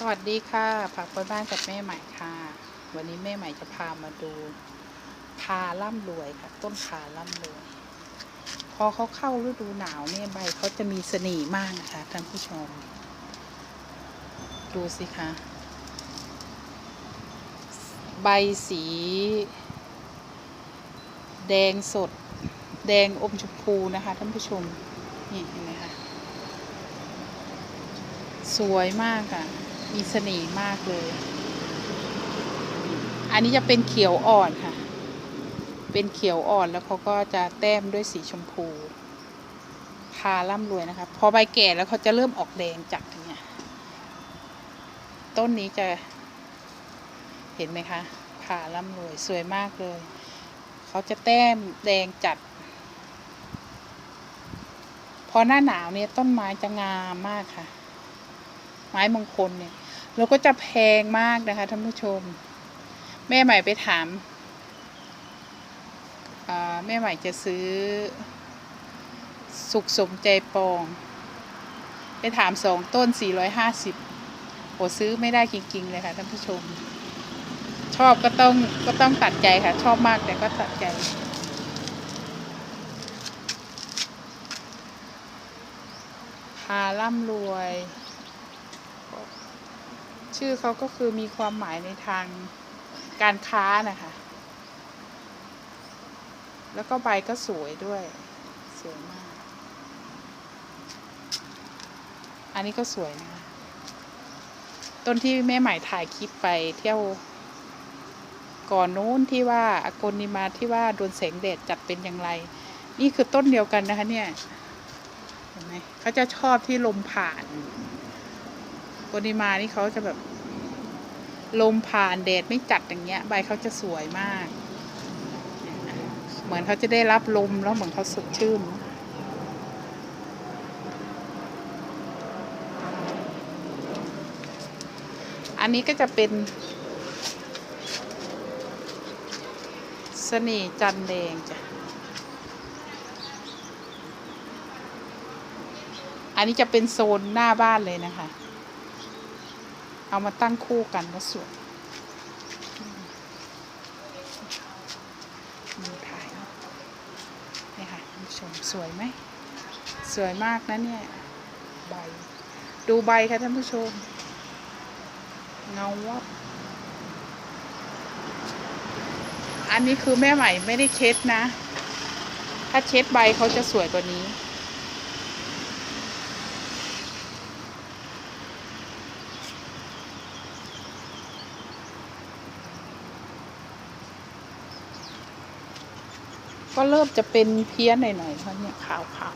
สวัสดีค่ะผักไว้บ้านกับแม่ใหม่ค่ะ วันนี้แม่ใหม่จะพามาดูพาล่ำรวยค่ะ ต้นพาล่ำรวย พอเขาเข้าฤดูหนาวเนี่ยใบเขาจะมีเสน่ห์มากนะคะท่านผู้ชม ดูสิคะใบสี แดงสด แดงอมชมพูนะคะท่านผู้ชมนี่เห็นไหมคะสวยมากอะ่ะ มีเสน่ห์มากเลย อันนี้จะเป็นเขียวอ่อนค่ะ เป็นเขียวอ่อนแล้วเขาก็จะแต้มด้วยสีชมพู พาล่ำรวยนะคะ พอใบแก่แล้วเขาจะเริ่มออกแดงจัดอย่างเงี้ย ต้นนี้จะ เห็นไหมคะพาล่ำรวยสวยมากเลย เขาจะแต้มแดงจัด พอหน้าหนาวเนี่ยต้นไม้จะงามมากค่ะ ไม้มงคลเนี่ยแล้วก็จะแพงมากนะคะท่านผู้ชม แม่ใหม่ไปถามาแม่ใหม่จะซื้อ สุขสมใจปอง ไปถามสองต้น 450โหซื้อไม่ได้จริง ๆ เลยค่ะท่านผู้ชม ชอบก็ต้องก็ต้องตัดใจค่ะ ชอบมากแต่ก็ตัดใจพาล่ำรวย ชื่อเขาก็คือมีความหมายในทางการค้านะคะ แล้วก็ใบก็สวยด้วย สวยมาก อันนี้ก็สวยนะคะ ต้นที่แม่ใหม่ถ่ายคลิปไปเที่ยวก่อนนู้นที่ว่าอากนิมาที่ว่าโดนแสงแดดจัดเป็นอย่างไร นี่คือต้นเดียวกันนะคะเนี่ยเห็นไหมเขาจะชอบที่ลมผ่าน ปริมานี่เขาจะแบบ ลมผ่านแดดไม่จัดอย่างเงี้ย ใบเขาจะสวยมาก เหมือนเขาจะได้รับลมแล้วเหมือนเขาสดชื่นอันนี้ก็จะเป็นเสน่ห์จันแดงจ้ะ อันนี้จะเป็นโซนหน้าบ้านเลยนะคะ เอามาตั้งคู่กันก็สวยมือถ่ายนี่ค่ะท่านผู้ชมสวยไหม สวยมากนะเนี่ย ใบ ดูใบค่ะท่านผู้ชม เงาวับอันนี้คือแม่ใหม่ไม่ได้เช็ดนะ ถ้าเช็ดใบเขาจะสวยกว่านี้ ก็เริ่มจะเป็นเพี้ยนหน่อยๆเพราะเนี่ยขาวขาว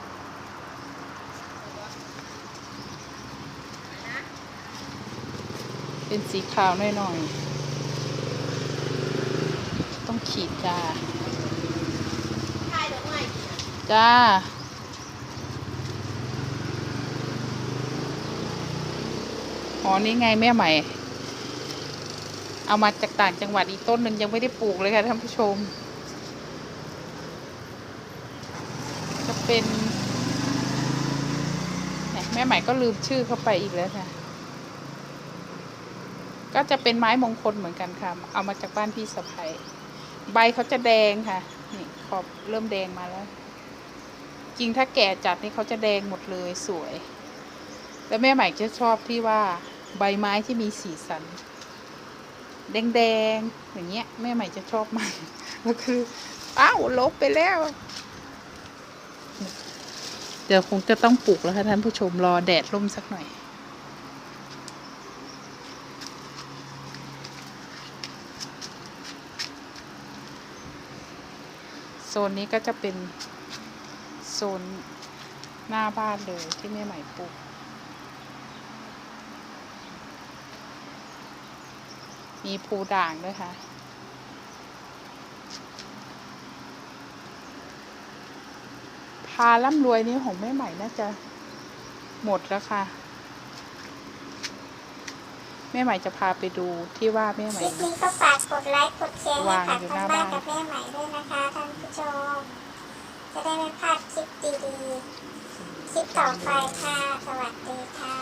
เป็นสีขาวหน่อยๆต้องขีดจ้าจ้าอ๋อนี่ไงแม่ใหม่ เอามาจากต่างจังหวัดอีกต้นหนึ่งยังไม่ได้ปลูกเลยค่ะท่านผู้ชม จะ เป็นแม่ใหม่ก็ลืมชื่อเข้าไปอีกแล้วค่ะ ก็จะเป็นไม้มงคลเหมือนกันค่ะ เอามาจากบ้านพี่สะพ้ยใบเขาจะแดงค่ะ นี่ขอบเริ่มแดงมาแล้ว จริงถ้าแก่จัดนี่เขาจะแดงหมดเลยสวย แล้วแม่ใหม่จะชอบที่ว่าใบไม้ที่มีสีสัน แดงๆอย่างเงี้ย แม่ใหม่จะชอบมากแล้วคืออ้าวลบไปแล้ว ดี๋ยวคงจะต้องปลูกแล้วค่ะท่านผู้ชมรอแดดร่มสักหน่อย โซนนี้ก็จะเป็นโซนหน้าบ้านเลยที่แม่ใหม่ปลูก มีภูด่างด้วยค่ะ พาล่ำรวยนี้ของแม่ใหม่น่าจะหมดแล้วค่ะ แม่ใหม่จะพาไปดูที่ว่าแม่ใหม่ลิปนี้ก็ฝากกดไลค์กดแชร์ให้วางกับอยู่หทาน้างบ้านกับแม่ใหม่ด้วยนะคะท่านผู้ชม จะได้ไม่พลาดคลิปดีๆ คลิปต่อไปค่ะ สวัสดีค่ะ